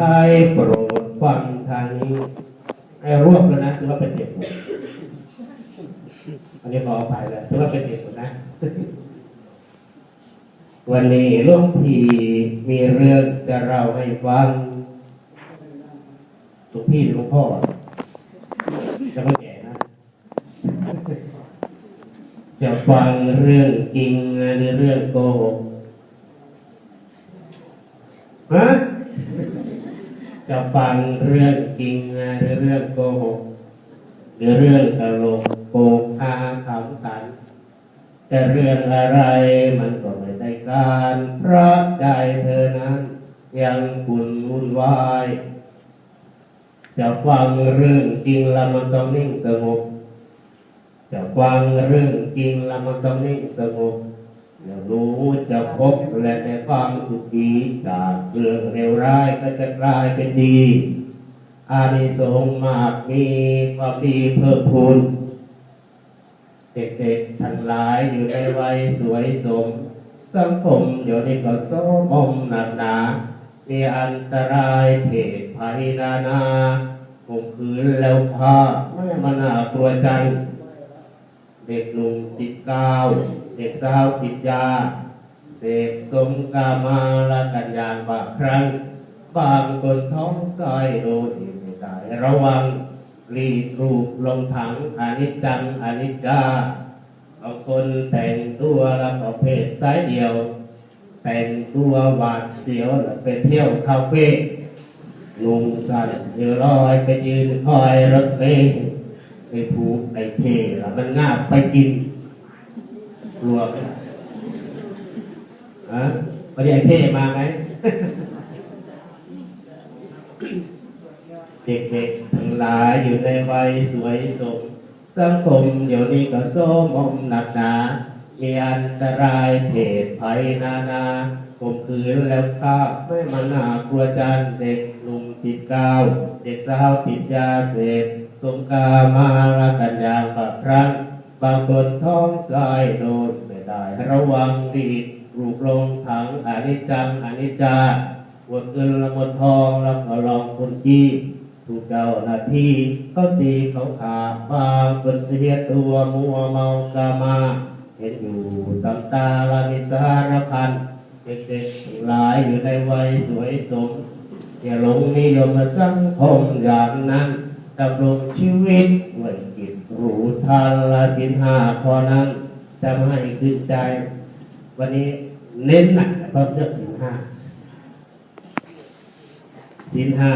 ให้โปรดฟังทางนี้ไอ้รวบแล้วนะถือว่าเป็นเด็กหมดอันนี้ขออภัยเลยถือว่าเป็นเด็กหมดนะ วันนี้ลุงพี่มีเรื่องจะเล่าให้ฟังหลุงพี่หลวงพ่อจะไม่แก่นะ จะฟังเรื่องจริงหรือเรื่องโกหกฮะ จะฟังเรื่องจริงหรือเรื่องโกหก หรือเรื่องตลกโกกอาขำขัน แต่เรื่องอะไรมันก็ไม่ได้การเพราะใจเธอนั้น ยังคุ่นวุ่นวายจะฟังเรื่องจริงล้วมันต้องนิ่งสงบจะฟังเรื่องจริงล้วมันต้องนิ่งสงบ อย่ารู้จะพบและในความสุขีจากเรื่องเลวร้ายก็จะกลายเป็นดี อานิสงส์มากมีความดีเพิ่มพูนเด็กๆทั้งหลายอยู่ในวัยสวยสม สังคมเดี๋ยวนี้ก็โสมมหนักหนา มีอันตรายเพศภัยนานาข่มขืนแล้วฆ่าไม่มันน่ากลัวจัง เด็กหนุ่มติดกาว เด็กสาวติดยา เสพสมกามาละกันยานบางครั้ง บางคนท้องไส้โดยไม่ได้ระวังรีดรูปลงถังอนิจจังอนิจจาบางคนแต่งตัวล้วก็เพศสายเดียว แต่งตัวหวาดเสียวแล้วไปเที่ยวคาเฟ่ลุงสั่นเดือลอยไปยืนคอยรถเมล์ ไปผูไปเทแล้วมันง่าไปกินกลัวไหมฮะไปไอ้เท่มาไหมเด็กๆทั้งหลายอยู่ในวัยสวยสมสังคมเดี๋ยวนี้ก็โซมมหนักหนามีอันตรายเพศภัยนานาข่มขืนแล้วฆ่าไม่มันน่ากลัวจันเด็กหนุ่มติดกาว เด็กสาวติดยาเสพ สมกามาลกันยางกัครั้งบางคนท้องสายโดนไม่ได้ระวังดีรูปลงถังอนิจจังอนิจจาปวดเงินละมดทองแล้วก็ลองคนจี้ถูกเจ้าหน้าที่เขาตีเขาขาบางคนเสียตัวมัวเมากามา เห็นอยู่ตำตาลามิสารพันเด็กๆหลายอยู่ในวัยสวยสมอย่าหลงนิยมสังคมอย่างนั้น ดำรงชีวิตไว้กิตหรูทานละสินห้าพอนั้นจะไม่ให้ขึ้นใจ วันนี้เน้นหนักเพรามเรื่องสินห้าสินห้า